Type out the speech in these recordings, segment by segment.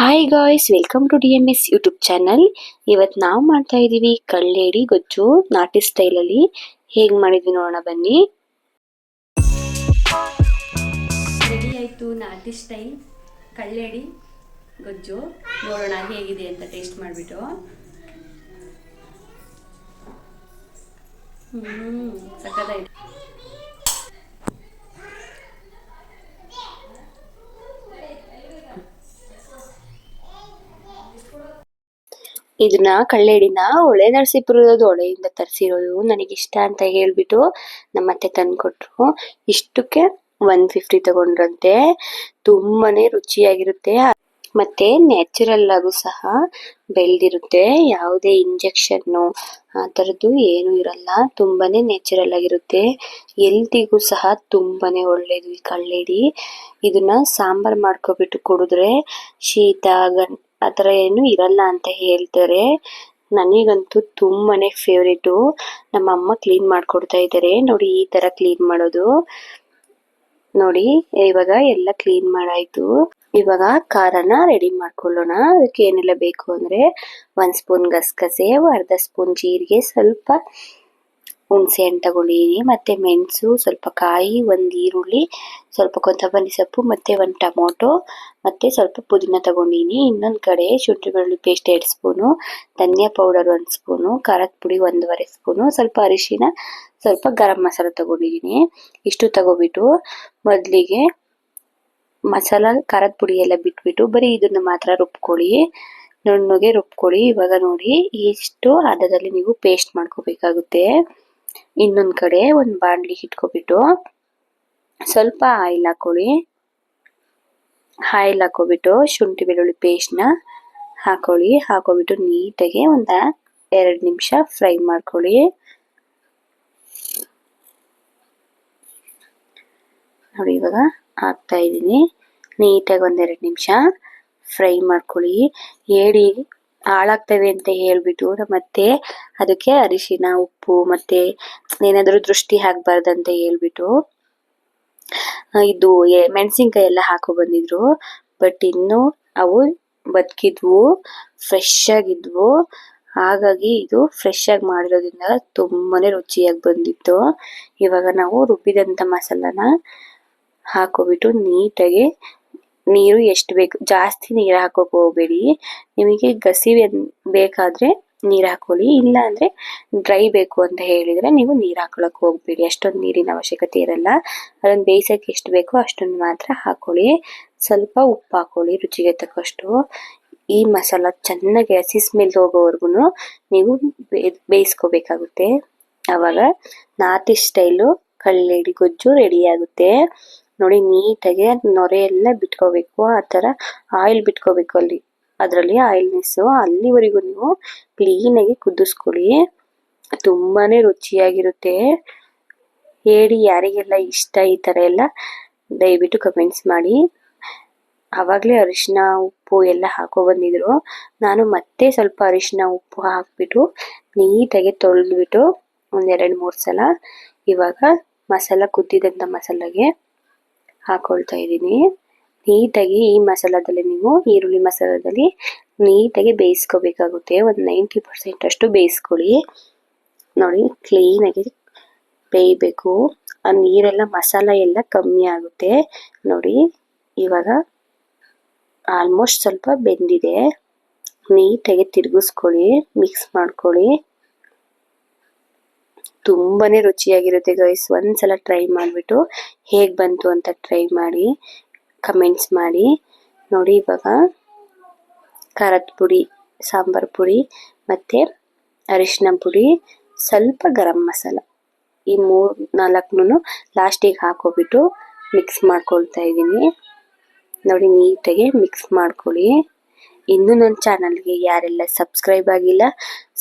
Hi guys welcome to D M S YouTube channel ಇವತ್ತು ನಾವು ಮಾಡ್ತಾ ಇದ್ದೀವಿ ಕಳ್ಳೇಡಿ ಗೊಜ್ಜು, ನಾಟಿ ಸ್ಟೈಲಲ್ಲಿ ಹೇಗೆ ಮಾಡಿದ್ವಿ ನೋಡೋಣ ಬನ್ನಿ. ರೆಡಿ ಆಯಿತು ನಾಟಿ ಸ್ಟೈಲ್ ಕಳ್ಳೇಡಿ, ಗೊಜ್ಜು. ನೋಡೋಣ ಹೇಗಿದೆ ಅಂತ ಟೇಸ್ಟ್ ಮಾಡಿಬಿಟ್ಟು. ಹ್ಞೂ ಸಕ್ಕತ್ತಾಯ್ತು ಇದನ್ನ ಕಳ್ಳೆಡಿನ ಹೊಳೆ ನರಸೀಪುರದ ಹೊಳೆಯಿಂದ ತರಿಸಿರೋದು ನನಗೆ ಇಷ್ಟ ಅಂತ ಹೇಳ್ಬಿಟ್ಟು ನಮ್ಮತ್ತೆ ತಂದ್ಕೊಟ್ರು. ಇಷ್ಟಕ್ಕೆ ಒನ್ ಫಿಫ್ಟಿ ತಗೊಂಡ್ರಂತೆ. ತುಂಬಾನೇ ರುಚಿಯಾಗಿರುತ್ತೆ. ಮತ್ತೆ ನ್ಯಾಚುರಲ್ ಆಗು ಸಹ ಬೆಳೆದಿರುತ್ತೆ. ಯಾವುದೇ ಇಂಜೆಕ್ಷನ್ನು ಆ ಥರದ್ದು ಏನು ಇರಲ್ಲ. ತುಂಬಾನೇ ನ್ಯಾಚುರಲ್ ಆಗಿರುತ್ತೆ. ಎಲ್ತಿಗೂ ಸಹ ತುಂಬಾನೇ ಒಳ್ಳೆಯದು ಈ ಕಳ್ಳೆಡಿ. ಇದನ್ನ ಸಾಂಬಾರ್ ಮಾಡ್ಕೊಬಿಟ್ಟು ಕುಡಿದ್ರೆ ಶೀತ ಗಂ ಆ ಥರ ಏನು ಇರಲ್ಲ ಅಂತ ಹೇಳ್ತಾರೆ. ನನಗಂತೂ ತುಂಬಾನೇ ಫೇವ್ರೇಟು ನಮ್ಮ ಅಮ್ಮ ಕ್ಲೀನ್ ಮಾಡಿಕೊಡ್ತಾ ಇದ್ದಾರೆ ನೋಡಿ ಈ ತರ ಕ್ಲೀನ್ ಮಾಡೋದು. ನೋಡಿ, ಇವಾಗ ಎಲ್ಲ ಕ್ಲೀನ್ ಮಾಡಾಯ್ತು. ಇವಾಗ ಖಾರನ ರೆಡಿ ಮಾಡ್ಕೊಳ್ಳೋಣ. ಅದಕ್ಕೆ ಏನೆಲ್ಲ ಬೇಕು ಅಂದ್ರೆ, ಒಂದು ಸ್ಪೂನ್ ಗಸಗಸೆ, ಅರ್ಧ ಸ್ಪೂನ್ ಜೀರಿಗೆ, ಸ್ವಲ್ಪ ಹುಣಸೆ ಹಣ್ಣು ತಗೊಂಡಿದ್ದೀನಿ ಮತ್ತೆ ಮೆಣಸು, ಸ್ವಲ್ಪ ಕಾಯಿ, ಒಂದು ಈರುಳ್ಳಿ, ಸ್ವಲ್ಪ ಕೊತ್ತಂಬರಿ ಸೊಪ್ಪು, ಮತ್ತೆ ಒಂದು ಟೊಮೊಟೊ, ಮತ್ತೆ ಸ್ವಲ್ಪ ಪುದೀನ ತಗೊಂಡಿನಿ ಇನ್ನೊಂದು ಕಡೆ ಶುಂಠಿ ಬೆಳ್ಳುಳ್ಳಿ ಪೇಸ್ಟ್ ಎರಡು ಸ್ಪೂನು, ಧನಿಯಾ ಪೌಡರ್ ಒಂದು ಸ್ಪೂನು, ಖಾರದ ಪುಡಿ ಒಂದೂವರೆ ಸ್ಪೂನು, ಸ್ವಲ್ಪ ಅರಿಶಿನ, ಸ್ವಲ್ಪ ಗರಂ ಮಸಾಲ ತಗೊಂಡಿದ್ದೀನಿ ಇಷ್ಟು ತಗೋಬಿಟ್ಟು ಮೊದಲಿಗೆ ಮಸಾಲ, ಖಾರದ ಪುಡಿ ಎಲ್ಲ ಬಿಟ್ಬಿಟ್ಟು ಬರೀ ಇದನ್ನ ಮಾತ್ರ ರುಬ್ಕೊಳ್ಳಿ. ನುಣ್ಣಗೆ ರುಬ್ಕೊಳ್ಳಿ. ಇವಾಗ ನೋಡಿ, ಇಷ್ಟು ಹದದಲ್ಲಿ ನೀವು ಪೇಸ್ಟ್ ಮಾಡ್ಕೋಬೇಕಾಗುತ್ತೆ. ಇನ್ನೊಂದ್ ಕಡೆ ಒಂದು ಬಾಣಲಿ ಇಟ್ಕೊಬಿಟ್ಟು ಸ್ವಲ್ಪ ಆಯಿಲ್ ಹಾಕೊಳ್ಳಿ. ಆಯಿಲ್ ಹಾಕೋಬಿಟ್ಟು ಶುಂಠಿ, ಬೆಳ್ಳುಳ್ಳಿ ಪೇಸ್ಟ್ನ ಹಾಕೊಳ್ಳಿ. ಹಾಕೋಬಿಟ್ಟು ನೀಟಾಗಿ ಒಂದು ಎರಡು ನಿಮಿಷ ಫ್ರೈ ಮಾಡ್ಕೊಳ್ಳಿ. ನೋಡಿ ಇವಾಗ ಹಾಕ್ತಾ ಇದ್ದೀನಿ ನೀಟಾಗಿ ಒಂದೆರಡು ನಿಮಿಷ ಫ್ರೈ ಮಾಡ್ಕೊಳ್ಳಿ. ಏಡಿ ಹಾಳಾಗ್ತವೆ ಅಂತ ಹೇಳ್ಬಿಟ್ಟು ಮತ್ತೆ ಅದಕ್ಕೆ ಅರಿಶಿನ, ಉಪ್ಪು ಮತ್ತೆ ಏನಾದರೂ ದೃಷ್ಟಿ ಅಂತ ಹೇಳ್ಬಿಟ್ಟು ಇದು ಮೆಣಸಿನ್ಕಾಯಿ ಎಲ್ಲ ಹಾಕೋ ಬಂದಿದ್ರು. ಬಟ್ ಇನ್ನು ಅವು ಬದುಕಿದ್ವು ಫ್ರೆಶ್ ಆಗಿದ್ವು. ಹಾಗಾಗಿ ಇದು ಫ್ರೆಶ್ ಆಗಿ ಮಾಡಿರೋದ್ರಿಂದ ತುಂಬಾನೇ ರುಚಿಯಾಗಿ ಬಂದಿತ್ತು. ಇವಾಗ ನಾವು ರುಬ್ಬಿದಂಥ ಮಸಾಲಾನ ಹಾಕೋಬಿಟ್ಟು ನೀಟಾಗಿ ನೀರು ಎಷ್ಟು ಬೇಕು, ಜಾಸ್ತಿ ನೀರು ಹಾಕೋಕೆ ಹೋಗಬೇಡಿ. ನಿಮಗೆ ಗಸಿ ಬೇಕಾದರೆ ನೀರು ಹಾಕೊಳ್ಳಿ ಇಲ್ಲ ಅಂದರೆ ಡ್ರೈ ಬೇಕು ಅಂತ ಹೇಳಿದರೆ ನೀವು ನೀರು ಹಾಕೊಳ್ಳೋಕೆ ಹೋಗಬೇಡಿ. ಅಷ್ಟೊಂದು ನೀರಿನ ಅವಶ್ಯಕತೆ ಇರಲ್ಲ. ಅದನ್ನ ಬೇಯಿಸೋಕೆ ಎಷ್ಟು ಬೇಕೋ ಅಷ್ಟೊಂದು ಮಾತ್ರ ಹಾಕೊಳ್ಳಿ. ಸ್ವಲ್ಪ ಉಪ್ಪು ಹಾಕೊಳ್ಳಿ, ರುಚಿಗೆ ತಕ್ಕಷ್ಟು. ಈ ಮಸಾಲ ಚೆನ್ನಾಗಿ ಹಸಿ ಸ್ಮೆಲ್ ಹೋಗೋವರೆಗೂ ನೀವು ಬೇಯಿಸ್ಕೋಬೇಕಾಗುತ್ತೆ. ಆವಾಗ ನಾಟಿ ಸ್ಟೈಲು ಕಳ್ಳೆಡಿ ಗೊಜ್ಜು ರೆಡಿ ಆಗುತ್ತೆ. ನೋಡಿ ನೀಟಾಗಿ ನೊರೆ ಎಲ್ಲ ಬಿಟ್ಕೋಬೇಕು, ಆ ಥರ ಆಯಿಲ್ ಬಿಟ್ಕೋಬೇಕು ಅಲ್ಲಿ. ಅದರಲ್ಲಿ ಆಯಿಲ್ನೆಸ್ಸು ಅಲ್ಲಿವರೆಗೂ ನೀವು ಕ್ಲೀನಾಗಿ ಕುದಿಸ್ಕೊಳ್ಳಿ. ತುಂಬಾ ರುಚಿಯಾಗಿರುತ್ತೆ. ಹೇಳಿ ಯಾರಿಗೆಲ್ಲ ಇಷ್ಟ ಈ ಥರ ಎಲ್ಲ, ದಯವಿಟ್ಟು ಕಮೆಂಟ್ಸ್ ಮಾಡಿ. ಆವಾಗಲೇ ಅರಿಶಿನ, ಉಪ್ಪು ಎಲ್ಲ ಹಾಕೋ ಬಂದಿದ್ರು. ನಾನು ಮತ್ತೆ ಸ್ವಲ್ಪ ಅರಿಶಿನ, ಉಪ್ಪು ಹಾಕ್ಬಿಟ್ಟು ನೀಟಾಗಿ ತೊಳೆದ್ಬಿಟ್ಟು ಒಂದೆರಡು ಮೂರು ಸಲ ಇವಾಗ ಮಸಾಲ ಕುದ್ದಿದಂಥ ಮಸಾಲಾಗೆ ಹಾಕೊಳ್ತಾ ಇದ್ದೀನಿ. ನೀಟಾಗಿ ಈ ಮಸಾಲದಲ್ಲಿ ನೀವು ಈರುಳ್ಳಿ ಮಸಾಲದಲ್ಲಿ ನೀಟಾಗಿ ಬೇಯಿಸ್ಕೋಬೇಕಾಗುತ್ತೆ. ಒಂದು ನೈಂಟಿ ಪರ್ಸೆಂಟ್ ಅಷ್ಟು ಬೇಯಿಸ್ಕೊಳ್ಳಿ. ನೋಡಿ ಕ್ಲೀನಾಗಿ ಬೇಯಬೇಕು. ಆ ನೀರೆಲ್ಲ ಮಸಾಲ ಎಲ್ಲ ಕಮ್ಮಿ ಆಗುತ್ತೆ. ನೋಡಿ, ಇವಾಗ ಆಲ್ಮೋಸ್ಟ್ ಸ್ವಲ್ಪ ಬೆಂದಿದೆ. ನೀಟಾಗಿ ತಿರುಗಿಸ್ಕೊಳ್ಳಿ ಮಿಕ್ಸ್ ಮಾಡ್ಕೊಳ್ಳಿ. ತುಂಬಾನೇ ರುಚಿಯಾಗಿರುತ್ತೆ ಗೈಸ್ ಒಂದ್ಸಲ ಟ್ರೈ ಮಾಡಿಬಿಟ್ಟು ಹೇಗೆ ಬಂತು ಅಂತ ಟ್ರೈ ಮಾಡಿ ಕಮೆಂಟ್ಸ್ ಮಾಡಿ. ನೋಡಿ ಇವಾಗ ಖಾರದ ಪುಡಿ, ಸಾಂಬಾರು ಪುಡಿ ಮತ್ತು ಅರಿಶಿನ ಪುಡಿ, ಸ್ವಲ್ಪ ಗರಂ ಮಸಾಲ. ಈ ಮೂರು ನಾಲ್ಕನ್ನು ಲಾಸ್ಟಿಗೆ ಹಾಕೋಬಿಟ್ಟು ಮಿಕ್ಸ್ ಮಾಡ್ಕೊಳ್ತಾ ಇದ್ದೀನಿ. ನೋಡಿ ನೀಟಾಗಿ ಮಿಕ್ಸ್ ಮಾಡ್ಕೊಳ್ಳಿ. ಇನ್ನೂ ನನ್ನ ಚಾನಲ್ಗೆ ಯಾರೆಲ್ಲ ಸಬ್ಸ್ಕ್ರೈಬ್ ಆಗಿಲ್ಲ,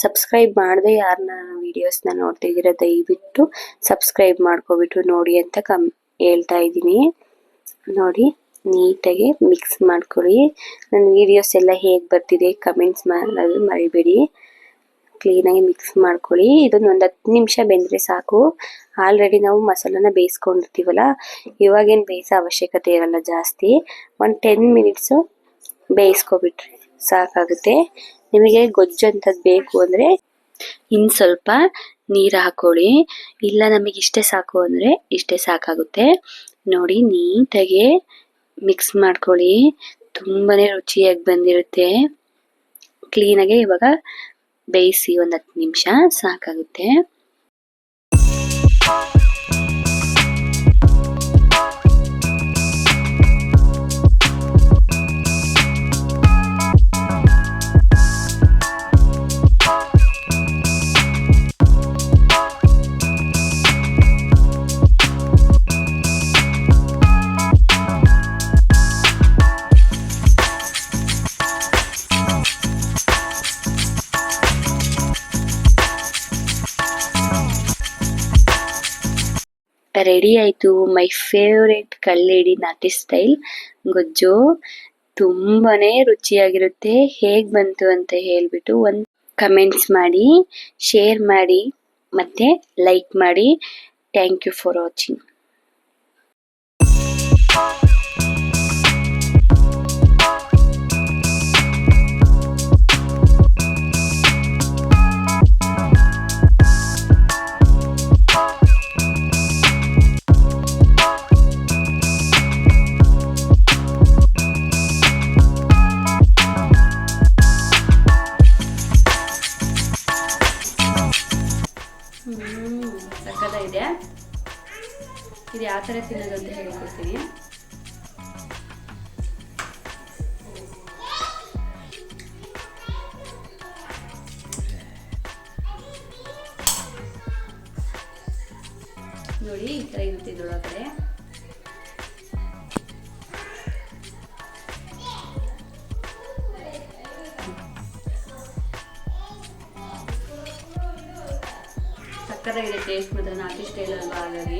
ಸಬ್ಸ್ಕ್ರೈಬ್ ಮಾಡದೆ ಯಾರು ನನ್ನ ವೀಡಿಯೋಸ್ನ ನೋಡ್ತಿದ್ದೀರ ದಯವಿಟ್ಟು ಸಬ್ಸ್ಕ್ರೈಬ್ ಮಾಡ್ಕೊಬಿಟ್ಟು ನೋಡಿ ಅಂತ ಕಮ್, ಹೇಳ್ತಾ ಇದ್ದೀನಿ. ನೋಡಿ, ನೀಟಾಗಿ ಮಿಕ್ಸ್ ಮಾಡ್ಕೊಳ್ಳಿ. ನನ್ನ ವೀಡಿಯೋಸ್ ಎಲ್ಲ ಹೇಗೆ ಬರ್ತಿದೆ ಕಮೆಂಟ್ಸ್ ಮಾಡೋದು ಮರಿಬೇಡಿ. ಕ್ಲೀನಾಗಿ ಮಿಕ್ಸ್ ಮಾಡ್ಕೊಳ್ಳಿ. ಇದೊಂದು ಒಂದು ಹತ್ತು ನಿಮಿಷ ಬೆಂದರೆ ಸಾಕು. ಆಲ್ರೆಡಿ ನಾವು ಮಸಾಲನ ಬೇಯಿಸ್ಕೊಂಡಿರ್ತೀವಲ್ಲ, ಇವಾಗೇನು ಬೇಯಿಸೋ ಅವಶ್ಯಕತೆ ಇರಲ್ಲ ಜಾಸ್ತಿ. ಒಂದು ಟೆನ್ ಮಿನಿಟ್ಸು ಬೇಯಿಸ್ಕೊಬಿಟ್ರೆ ಸಾಕಾಗುತ್ತೆ. ನಿಮಗೆ ಗೊಜ್ಜು ಅಂಥದ್ದು ಬೇಕು ಅಂದ್ರೆ ಇನ್ ಸ್ವಲ್ಪ ನೀರು ಹಾಕೊಳ್ಳಿ. ಇಲ್ಲ ನಮಗೆ ಇಷ್ಟೇ ಸಾಕು ಅಂದ್ರೆ ಇಷ್ಟೇ ಸಾಕಾಗುತ್ತೆ. ನೋಡಿ, ನೀಟಾಗಿ ಮಿಕ್ಸ್ ಮಾಡ್ಕೊಳ್ಳಿ. ತುಂಬಾನೇ ರುಚಿಯಾಗಿ ಬಂದಿರುತ್ತೆ. ಕ್ಲೀನಾಗೆ ಇವಾಗ ಬೇಯಿಸಿ ಒಂದ್ ಹತ್ತು ನಿಮಿಷ ಸಾಕಾಗುತ್ತೆ. ರೆಡಿ ಆಯಿತು. ಮೈ ಫೇವ್ರೇಟ್ ಕಲ್ಲೇಡಿ ನಾಟಿ ಸ್ಟೈಲ್ ಗೊಜ್ಜು ತುಂಬಾ ರುಚಿಯಾಗಿರುತ್ತೆ. ಹೇಗೆ ಬಂತು ಅಂತ ಹೇಳಿಬಿಟ್ಟು ಒಂದು ಕಮೆಂಟ್ಸ್ ಮಾಡಿ ಶೇರ್ ಮಾಡಿ, ಮತ್ತು ಲೈಕ್ ಮಾಡಿ. ಥ್ಯಾಂಕ್ ಯು ಫಾರ್ ವಾಚಿಂಗ್ ಇದೆ. ಇದು ಯಾವ ಥರ ತಿನ್ನೋದು ಅಂತ ಹೇಳ್ಕೊಡ್ತೀನಿ. ನೋಡಿ ಈ ಥರ ಇರುತ್ತೆ ಇದ್ರೊಳಗಡೆ. ಸಕ್ಕತ್ತಾಗಿದೆ ಟೇಸ್ಟ್ ಮಾತ್ರ ನಾಟಿ ಸ್ಟೈಲ್ ಅಲ್ವಾ ಹಾಗಾಗಿ